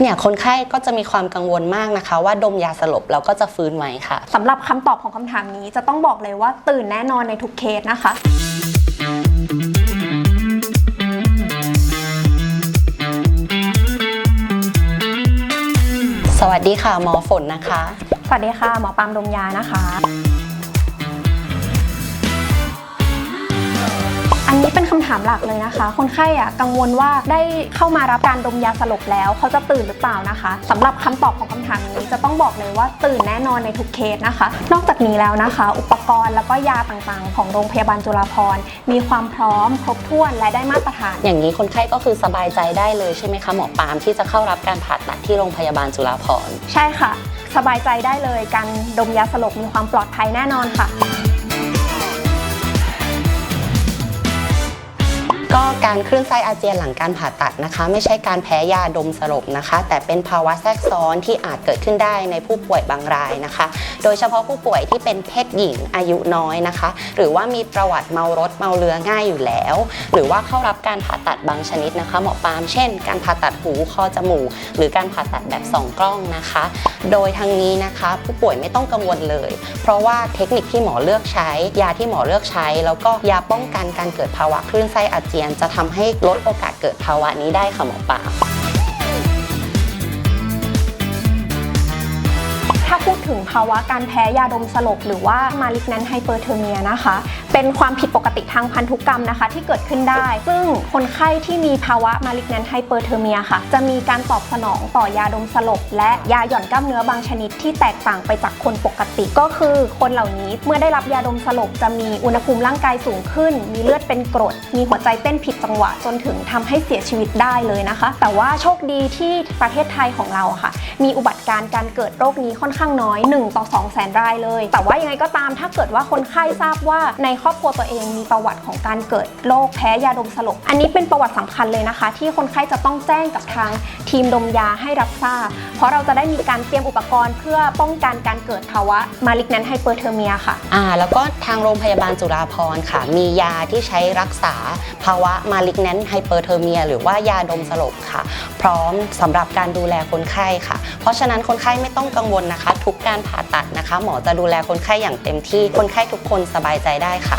เนี่ยคนไข้ก็จะมีความกังวลมากนะคะ ว่าดมยาสลบแล้วก็จะฟื้นไหมค่ะ สำหรับคำตอบของคำถามนี้จะต้องบอกเลยว่าตื่นแน่นอนในทุกเคสนะคะ สวัสดีค่ะหมอฝนนะคะ สวัสดีค่ะ หมอปามดมยานะคะ อันนี้เป็นคำ ถามหลักเลยนะคะ คนไข้อะกังวลว่าได้เข้ามารับการดมยาสลบแล้ว เขาจะตื่นหรือเปล่านะคะสำหรับคำตอบของคำถามนี้จะต้องบอกเลยว่าตื่นแน่นอนในทุกเคสนะคะ นอกจากนี้แล้วนะคะ อุปกรณ์แล้วก็ยาต่างๆ ของโรงพยาบาลจุฬาภรณ์มีความพร้อมครบถ้วนและได้มาตรฐาน อย่างนี้คนไข้ก็คือสบายใจได้เลยใช่ไหมคะหมอปาล์มที่จะเข้ารับการผ่าตัดที่โรงพยาบาลจุฬาภรณ์ใช่ค่ะ สบายใจได้เลยการดมยาสลบมีความปลอดภัยแน่นอนค่ะ ก็การคลื่นไส้อาเจียนหลังการผ่าตัดนะคะ ไม่ใช่การแพ้ยาดมสลบนะคะ แต่เป็นภาวะแทรกซ้อนที่อาจเกิดขึ้นได้ในผู้ป่วยบางรายนะคะ โดยเฉพาะผู้ป่วยที่เป็นเพศหญิงอายุน้อยนะคะ หรือว่ามีประวัติเมารถเมาเรือง่ายอยู่แล้ว หรือว่าเข้ารับการผ่าตัดบางชนิดนะคะหมอปามเช่น การผ่าตัดหูคอจมูก หรือการผ่าตัดแบบสองกล้องนะคะ โดยทางนี้นะคะผู้ป่วยไม่ต้องกังวลเลย เพราะว่าเทคนิคที่หมอเลือกใช้ ยาที่หมอเลือกใช้ แล้วก็ยาป้องกันการเกิดภาวะคลื่นไส้อาเจียนจะทำให้ลดโอกาสเกิดภาวะนี้ได้ค่ะหมอปาล์มถ้าพูดถึงภาวะการแพ้ยาดมสลบหรือว่ามาลิกแนนไฮเปอร์เทอร์เมียนะคะ เป็นความผิดปกติทางพันธุกรรมนะคะ ที่เกิดขึ้นได้ ซึ่งคนไข้ที่มีภาวะ malignant hyperthermia ค่ะ จะมีการตอบสนองต่อยาดมสลบ และยาหย่อนกล้ามเนื้อบางชนิดที่แตกต่างไปจากคนปกติ ก็คือคนเหล่านี้เมื่อได้รับยาดมสลบ จะมีอุณหภูมิร่างกายสูงขึ้น มีเลือดเป็นกรด มีหัวใจเต้นผิดจังหวะจนถึงทำให้เสียชีวิตได้เลยนะคะ แต่ว่าโชคดีที่ประเทศไทยของเราอะค่ะ มีอุบัติการณ์การเกิดโรคนี้ค่อนข้างน้อย 1 ต่อ2แสนรายเลย แต่ว่ายังไงก็ตามถ้าเกิดว่าคนไข้ทราบว่าในครอบครัวตัวเองมีประวัติของการเกิดโรคแพ้ยาดมสลบ อันนี้เป็นประวัติสำคัญเลยนะคะ ที่คนไข้จะต้องแจ้งกับทางทีมดมยาให้รับทราบ เพราะเราจะได้มีการเตรียมอุปกรณ์ เพื่อป้องกันการเกิดภาวะ malignant hyperthermia ค่ะอ่าแล้วก็ทางโรงพยาบาลจุฬาภรณ์ค่ะ มียาที่ใช้รักษาภาวะ malignant hyperthermia หรือว่ายาดมสลบค่ะ พร้อมสำหรับการดูแลคนไข้ค่ะ เพราะฉะนั้นคนไข้ไม่ต้องกังวลนะคะ ทุกการผ่าตัดนะคะ หมอจะดูแลคนไข้อย่างเต็มที่คนไข้ทุกคนสบายใจได้ค่ะ